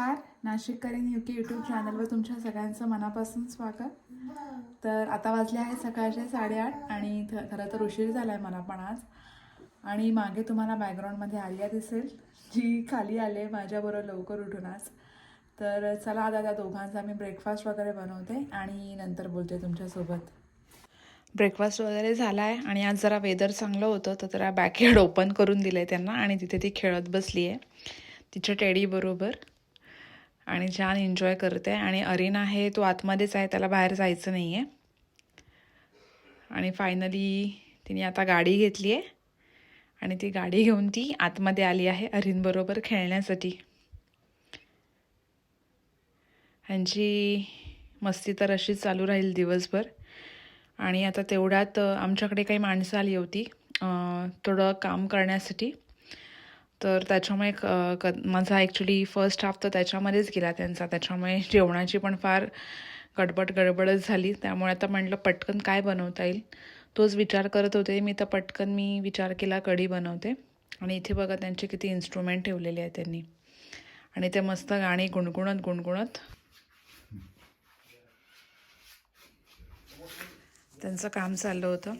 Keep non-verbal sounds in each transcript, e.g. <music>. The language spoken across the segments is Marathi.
नमस्कार. नाशिक करीन यू के यूट्यूब चॅनलवर तुमच्या सगळ्यांचं मनापासून स्वागत. तर आता वाजले आहे सकाळचे साडेआठ आणि थ- खरं तर उशीर झाला आहे मला पण आज. आणि मागे तुम्हाला बॅकग्राऊंडमध्ये आलिया दिसेल जी खाली आले माझ्याबरोबर लवकर उठून आज. तर चला आता त्या दोघांचा मी ब्रेकफास्ट वगैरे बनवते आणि नंतर बोलते तुमच्यासोबत. ब्रेकफास्ट वगैरे झाला आहे आणि आज जरा वेदर चांगलं होतं तर जरा बॅकयार्ड ओपन करून दिलं आहे त्यांना आणि तिथे ती खेळत बसली आहे तिच्या टेडीबरोबर आणि छान एन्जॉय करते. आणि अरिन आहे तो आतमध्येच आहे त्याला बाहेर जायचं नाही आहे आणि फायनली तिने आता गाडी घेतली आहे आणि ती गाडी घेऊन ती आतमध्ये आली आहे अरिनबरोबर खेळण्यासाठी. ह्यांची मस्ती तर अशीच चालू राहील दिवसभर. आणि आता तेवढ्यात आमच्याकडे काही माणसं आली होती थोडं काम करण्यासाठी. तर त्याच्यामुळे क क माझा ॲक्च्युली फर्स्ट हाफ तर त्याच्यामध्येच गेला त्यांचा. त्याच्यामुळे जेवणाची पण फार गडबड गडबडच झाली. त्यामुळे आता म्हटलं पटकन काय बनवता येईल? तोच विचार करत होते. मी तर पटकन मी विचार केला कढी बनवते. आणि इथे बघा त्यांचे किती इन्स्ट्रुमेंट ठेवलेले आहेत त्यांनी. आणि ते मस्त गाणी गुणगुणत गुणगुणत. त्यांचं काम चाललं होतं.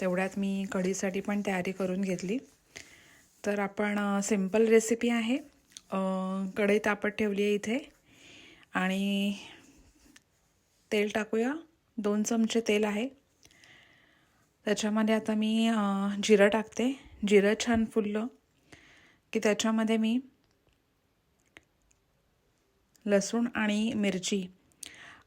तेवढ्यात मी कढीसाठी पण तयारी करून घेतली. तर आपण सिंपल रेसिपी आहे. कढई तापत ठेवली आहे इथे. आणि तेल टाकूया. दोन चमचे तेल आहे. त्याच्यामध्ये आता मी जिरं टाकते. जिरं छान फुललं की त्याच्यामध्ये मी लसूण आणि मिरची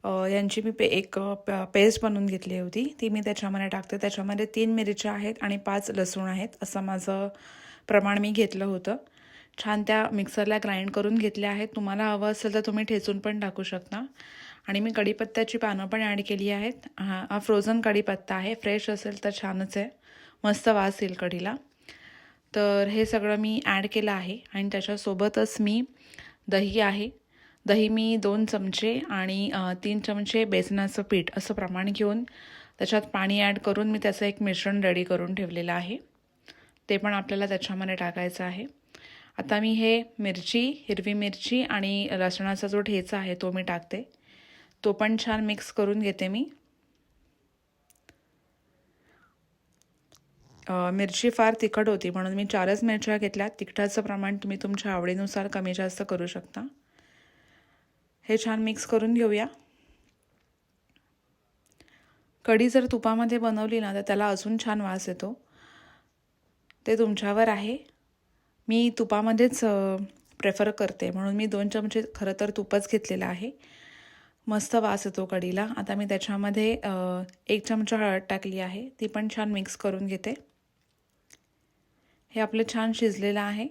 यांची मी पे एक प- पेस्ट बनवून घेतली होती. ती मी त्याच्यामध्ये टाकते. त्याच्यामध्ये तीन मिरच्या आहेत आणि पाच लसूण आहेत. असं माझं प्रमाण मी घेतलं होतं. छान त्या मिक्सरला ग्राइंड करून घेतल्या आहेत. तुम्हाला हवं असेल तर तुम्ही ठेचून पण टाकू शकता. आणि मी कढीपत्त्याची पानं पण ॲड केली आहेत. हा हा फ्रोझन कढीपत्ता आहे. फ्रेश असेल तर छानच आहे. मस्त वास येईल कढीला. तर हे सगळं मी ॲड केलं आहे. आणि त्याच्यासोबतच मी दही आहे. दही मी दोन चमचे आणि तीन चमचे बेसनाचं पीठ असं प्रमाण घेऊन त्याच्यात पाणी ॲड करून मी त्याचं एक मिश्रण रेडी करून ठेवलेलं आहे. ते पण आपल्याला त्याच्यामध्ये टाकायचं आहे. आता मी हे मिरची हिरवी मिरची आणि लसणाचा जो ठेचा आहे तो मी टाकते. तो पण छान मिक्स करून घेते मी. मिरची फार तिखट होती म्हणून मी चारच मिरच्या घेतल्या तिखटाचं प्रमाण तुम्ही तुमच्या आवडीनुसार कमी जास्त करू शकता. हे छान मिक्स करून घेऊया. कढी जर तुपामध्ये बनवली ना तर त्याला अजून छान वास येतो. ते तुमच्यावर आहे. मी तुपामध्येच प्रेफर करते. म्हणून मी दोन चमचे खरं तर तुपच घेतलेलं आहे. मस्त वास येतो कढीला आता मी त्याच्यामध्ये एक चमचा हळद टाकली आहे. ती पण छान मिक्स करून घेते. हे आपलं छान शिजलेलं आहे.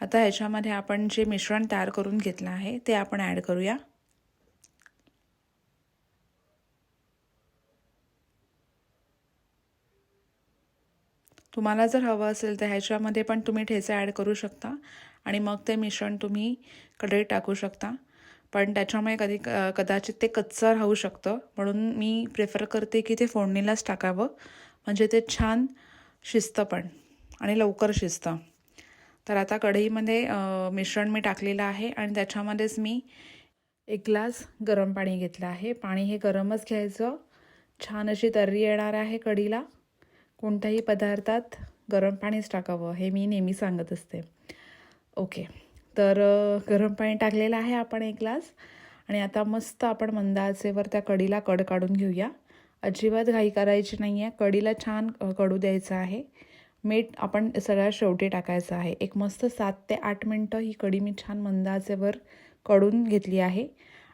आता ह्याच्यामध्ये आपण जे मिश्रण तयार करून घेतलं आहे ते आपण ॲड करूया. तुम्हाला जर हवं असेल तर ह्याच्यामध्ये पण तुम्ही ठेचा ॲड करू शकता. आणि मग ते मिश्रण तुम्ही कढईत टाकू शकता. पण त्याच्यामुळे कधी क- कदाचित ते कच्चं राहू शकतं. म्हणून मी प्रेफर करते की ते फोडणीलाच टाकावं. म्हणजे ते छान शिजतं पण. आणि लवकर शिजतं. तर आता कढईमध्ये मिश्रण मी टाकलेलं आहे. आणि त्याच्यामध्येच मी एक ग्लास गरम पाणी घेतलं आहे. पाणी हे गरमच घ्यायचं. छान अशी तर्री येणार आहे कढीला. कोणत्याही पदार्थात गरम पाणीच टाकावं हे मी नेहमी सांगत असते. ओके. तर गरम पाणी टाकलेलं आहे आपण एक ग्लास आणि आता मस्त आपण मंद आचेवर त्या कढीला कड काढून घेऊया. अजिबात घाई करायची नाही आहे कढीला छान कडू द्यायचं आहे. मीठ आपण सगळ्या शेवटी टाकायचं आहे. एक मस्त सात ते आठ मिनटं ही कढी मी छान मंद आचेवर कडून घेतली आहे.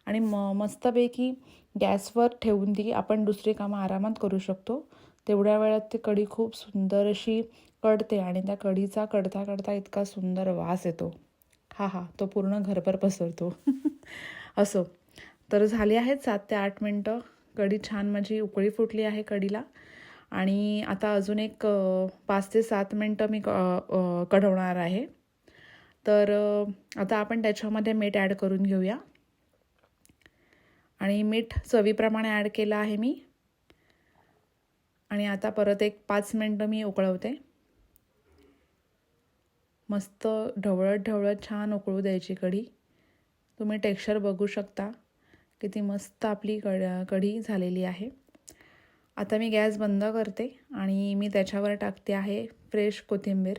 आणि म मस्तपैकी गॅसवर ठेवून ती आपण दुसरी कामं आरामात करू शकतो. तेवढ्या वेळात ती कढी खूप सुंदर अशी कडते आणि त्या कढीचा कडता कडता इतका सुंदर वास येतो. हा हा तो पूर्ण घरभर पसरतो. <laughs> असो. तर झाली आहेत सात ते आठ मिनटं. कढी छान माझी उकळी फुटली आहे कढीला. आणि आता अजून एक पाच ते सात मिनटं मी क कढवणार आहे. तर आता आपण त्याच्यामध्ये मीठ ॲड करून घेऊया. आणि मीठ चवीप्रमाणे ॲड केलं आहे मी. आणि आता परत एक पाच मिनटं मी उकळवते. मस्त ढवळत ढवळत छान उकळू द्यायची कढी. तुम्ही टेक्स्चर बघू शकता किती मस्त आपली कड कढी झालेली आहे. आता मी गॅस बंद करते आणि मी त्याच्यावर टाकते आहे फ्रेश कोथिंबीर.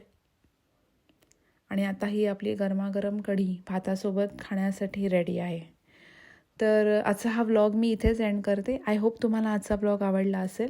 आणि आता ही आपली गरमागरम कढी भातासोबत खाण्यासाठी रेडी आहे. तर आजचा हा व्लॉग मी इथेच एंड करते. आय होप तुम्हाला आजचा ब्लॉग आवडला असेल.